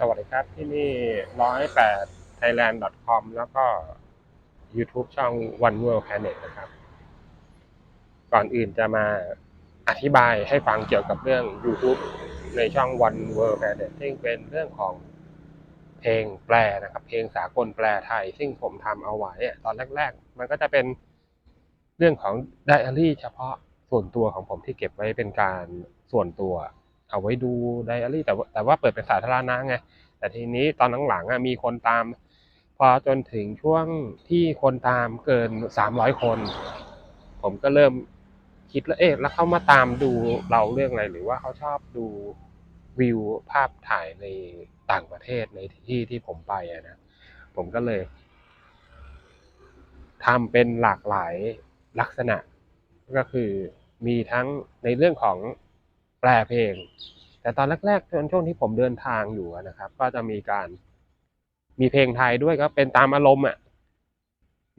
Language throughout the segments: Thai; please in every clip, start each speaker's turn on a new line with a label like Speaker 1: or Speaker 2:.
Speaker 1: สวัสดีครับที่นี่ร้อยแปด thailand com แล้วก็ YouTube ช่อง One World Planet นะครับ ก่อนอื่นจะมาอธิบายให้ฟังเกี่ยวกับเรื่อง YouTube ในช่อง One World Planet ซึ่งเป็นเรื่องของเพลงแปลนะครับ เพลงสากลแปลไทย ซึ่งผมทำเอาไว้ตอนแรก ๆ มันก็จะเป็นเรื่องของไดอารี่เฉพาะส่วนตัวของผมที่เก็บไว้เป็นการส่วนตัว เอาไว้ดูไดอารี่แต่ว่าแต่ว่าเปิดเป็นสาธารณะไงแต่ทีนี้ตอนหลังๆมีคนตาม พอจนถึงช่วงที่คนตามเกินสามร้อยคน ผมก็เริ่มคิดแล้วเอ๊ะแล้วเขามาตามดูเราเรื่องอะไรหรือว่าเขาชอบดูวิวภาพถ่ายในต่างประเทศในที่ที่ผมไปนะ ผมก็เลยทำเป็นหลากหลายลักษณะ ก็คือมีทั้งในเรื่องของ แปลเพลงแต่ตอนแรกๆตอนช่วงที่ผมเดินทางอยู่นะครับ ก็จะมีการมีเพลงไทยด้วยก็เป็นตามอารมณ์อะ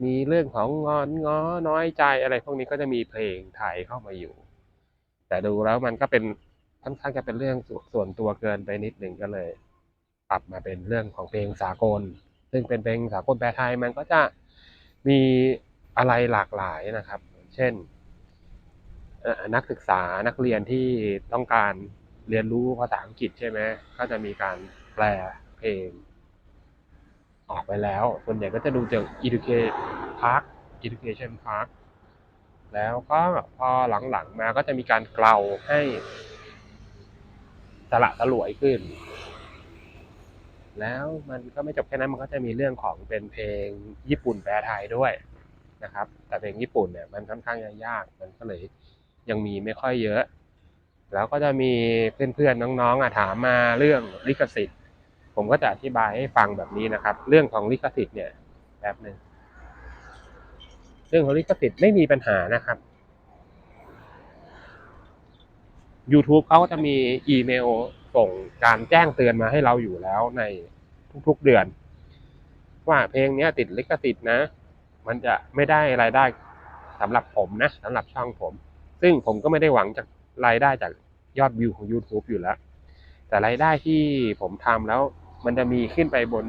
Speaker 1: มีเรื่องของงอนง้อน้อยใจอะไรพวกนี้ก็จะมีเพลงไทยเข้ามาอยู่ แต่ดูแล้วมันก็เป็นค่อนข้างจะเป็นเรื่องส่วนตัวเกินไปนิดหนึ่งก็เลย ปรับมาเป็นเรื่องของเพลงสากล ซึ่งเป็นเพลงสากลแปลไทยมันก็จะมีอะไรหลากหลายนะครับ เช่น นักศึกษานักเรียนที่ต้องการเรียนรู้ภาษาอังกฤษใช่ไหมก็จะมีการแปลเพลง ออกไปแล้ว ส่วนใหญ่ก็จะดูจาก education park education park แล้วก็พอหลังๆมาก็จะมีการเกลาให้สละสลวยขึ้น แล้วมันก็ไม่จบแค่นั้นมันก็จะมีเรื่องของเป็นเพลงญี่ปุ่นแปลไทยด้วยนะครับ แต่เพลงญี่ปุ่นเนี่ยมันค่อนข้างจะยาก มันก็เลย ยังมีไม่ค่อยเยอะ แล้วก็จะมีเพื่อนๆน้องๆอถามมาเรื่องลิขสิทธิ์ ผมก็จะอธิบายให้ฟังแบบนี้นะครับ เรื่องของลิขสิทธิ์เนี่ยแบบหนึ่งเรื่องของลิขสิทธิ์ไม่มีปัญหานะครับ YouTube เขาก็จะมีอีเมลส่งการแจ้งเตือนมาให้เราอยู่แล้วในทุกๆเดือน ว่าเพลงนี้ติดลิขสิทธิ์นะ มันจะไม่ได้รายได้สำหรับผมนะสำหรับช่องผม ซึ่งผมก็ไม่ได้หวังจากรายได้จากยอดวิวของ YouTube อยู่แล้ว แต่รายได้ที่ผมทำแล้วมันจะมีขึ้นไปบน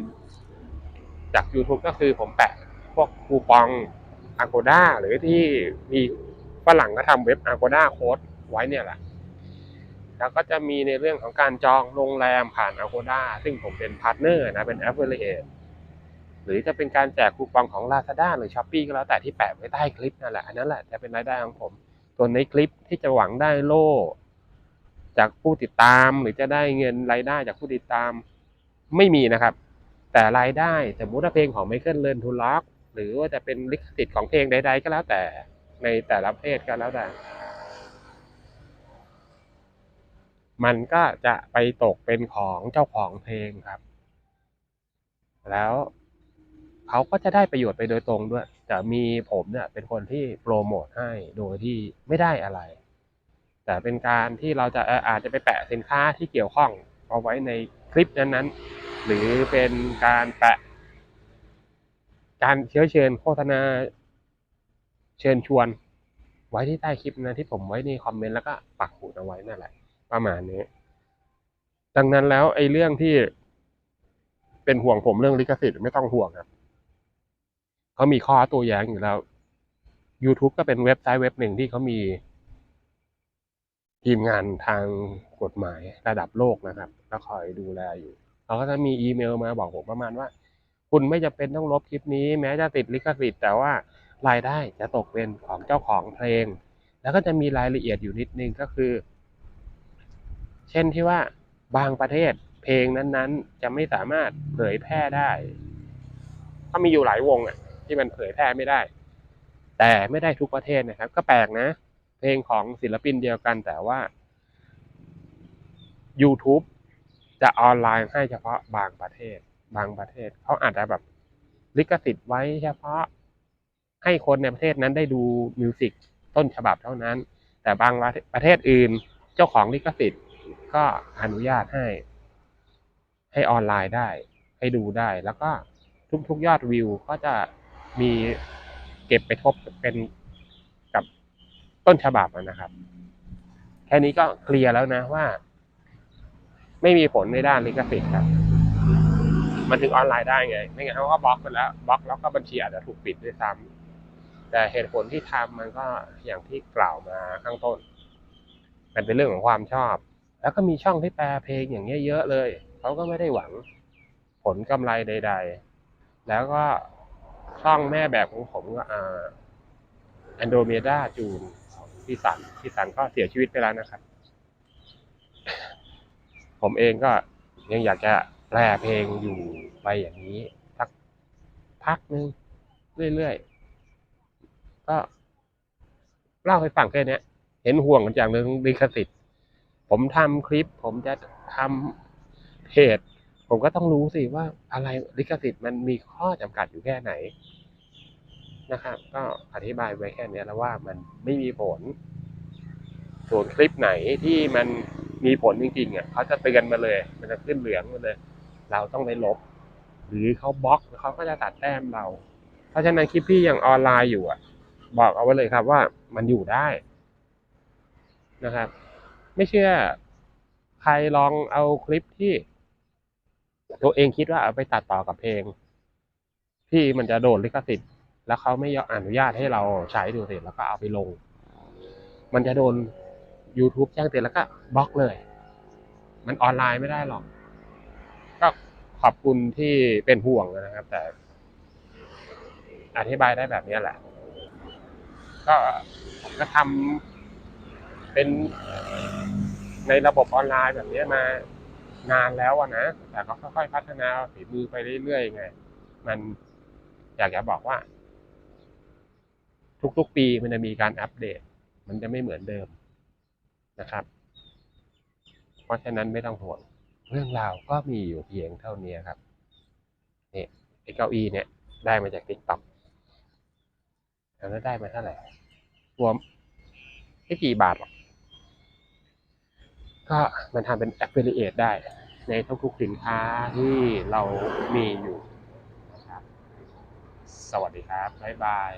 Speaker 1: จาก YouTube ก็คือผมแปะพวกคูปอง Agoda หรือที่มีฝรั่งก็ทำเว็บ Agoda Code ไว้เนี่ยแหละ แล้วก็จะมีในเรื่องของการจองโรงแรมผ่าน Agoda ซึ่งผมเป็นพาร์ทเนอร์นะเป็น Affiliate หรือจะเป็นการแจกคูปองของ Lazada หรือ Shopee ก็แล้วแต่ที่แปะไว้ใต้คลิปนั่นแหละอันนั้นแหละจะเป็นรายได้ของผม ส่วนในคลิปที่จะหวังได้โล่ จากผู้ติดตามหรือจะได้เงินรายได้จากผู้ติดตามไม่มีนะครับ แต่รายได้สมมุติว่าเพลงของไมเคิลเลนทูล็อกหรือว่าจะเป็นลิขสิทธิ์ของเพลงใด ๆ ก็แล้วแต่ในแต่ละประเภทก็แล้วแต่ มันก็จะไปตกเป็นของเจ้าของเพลงครับ แล้ว เขาก็จะได้ประโยชน์ไปโดยตรงด้วย แต่มีผมเนี่ยเป็นคนที่โปรโมทให้โดยที่ไม่ได้อะไร แต่เป็นการที่เราจะอาจจะไปแปะสินค้าที่เกี่ยวข้องเอาไว้ในคลิปนั้นๆ หรือเป็นการแปะ การเชื้อเชิญโฆษณาเชิญชวน ไว้ที่ใต้คลิปนะที่ผมไว้ในคอมเมนต์แล้วก็ปักหมุดเอาไว้นั่นแหละ ประมาณนี้ ดังนั้นแล้วไอ้เรื่องที่เป็นห่วงผมเรื่องลิขสิทธิ์ไม่ต้องห่วงครับ เขามีข้อตัวแย้งอยู่แล้ว YouTube ก็เป็นเว็บไซต์เว็บหนึ่งที่เขามีทีมงานทางกฎหมายระดับโลกนะครับก็คอยดูแลอยู่เขาก็จะมีอีเมลมาบอกผมประมาณว่า คุณไม่จำเป็นต้องลบคลิปนี้ แม้จะติดลิขสิทธิ์แต่ว่ารายได้จะตกเป็นของเจ้าของเพลง แล้วก็จะมีรายละเอียดอยู่นิดนึงก็คือ เช่นที่ว่าบางประเทศเพลงนั้นๆ จะไม่สามารถเผยแพร่ได้ก็มีอยู่หลายวงอะ ที่มันเผยแพร่ไม่ได้ แต่ไม่ได้ทุกประเทศนะครับ ก็แปลกนะ เพลงของศิลปินเดียวกันแต่ว่า YouTube จะออนไลน์ให้เฉพาะบางประเทศ บางประเทศเขาอาจจะแบบลิขสิทธิ์ไว้เฉพาะ ให้คนในประเทศนั้นได้ดูมิวสิกต้นฉบับเท่านั้น แต่บางประเทศอื่นเจ้าของลิขสิทธิ์ก็อนุญาตให้ ให้ออนไลน์ได้ ให้ดูได้ แล้วก็ทุกๆยอดวิวก็จะ มีเก็บไปทบเป็นกับต้นฉบับนะครับ แค่นี้ก็เคลียร์แล้วนะว่า ไม่มีผลในด้านลิขสิทธิ์ครับ มันถึงออนไลน์ได้ไง ไม่งั้นเขาก็บล็อกไปแล้วบล็อกแล้วก็บัญชีอาจจะถูกปิดด้วยซ้ำแต่เหตุผลที่ทำมันก็อย่างที่กล่าวมาข้างต้น มันเป็นเรื่องของความชอบ แล้วก็มีช่องที่แปลเพลงอย่างเงี้ยเยอะเลยเขาก็ไม่ได้หวังผลกำไรใด ๆ แล้วก็ ช่องแม่แบบของผมก็อ่าแอนโดเมดาจูนพี่สันพี่สันก็เสียชีวิตไปแล้วนะครับ ผมเองก็ยังอยากจะแปลเพลงอยู่ไปอย่างนี้สักพักนึงเรื่อยๆ ก็เล่าให้ฟังแค่นี้เห็นห่วงกันอย่างเรื่งลิขสิทธิ์ ผมทำคลิป ผมจะทำเพจ ผมก็ต้องรู้สิว่าอะไรลิขสิทธิ์มันมีข้อจำกัดอยู่แค่ไหนนะครับ ก็อธิบายไว้แค่นี้แล้วว่ามันไม่มีผล ส่วนคลิปไหนที่มันมีผลจริงๆอะเขาจะเตือนมาเลย มันจะขึ้นเหลืองมาเลย เราต้องไปลบ หรือเขาบล็อกเขาก็จะตัดแต้มเรา เพราะฉะนั้นคลิปที่ยังออนไลน์อยู่อะ บอกเอาไว้เลยครับว่ามันอยู่ได้นะครับ ไม่เชื่อ ใครลองเอาคลิปที่ ตัวเองคิดว่าเอาไปตัดต่อกับเพลง ที่มันจะโดนลิขสิทธิ์ แล้วเขาไม่ยอมอนุญาตให้เราใช้ดูสิแล้วก็เอาไปลง มันจะโดน YouTube แจ้งเตือนแล้วก็บล็อกเลย มันออนไลน์ไม่ได้หรอก ก็ขอบคุณที่เป็นห่วงนะครับ แต่ อธิบายได้แบบนี้แหละ ก็ผมก็ทำเป็นในระบบออนไลน์แบบนี้มา นานแล้วอะนะ แต่ก็ค่อยๆพัฒนาฝีมือไปเรื่อยๆไง มันอยากจะบอกว่า ทุกๆปีมันจะมีการอัปเดต มันจะไม่เหมือนเดิมนะครับ เพราะฉะนั้นไม่ต้องห่วง เรื่องราวก็มีอยู่เพียงเท่านี้ครับนี่ไอ้เก้าอี้เนี่ย ได้มาจากติ๊กต็อกแล้วได้มาเท่าไหร่รวมไม่กี่บาทหรอก ก็มันทำเป็น affiliate ได้ในทุกๆสินค้าที่เรามีอยู่นะครับ สวัสดีครับ บ๊ายบาย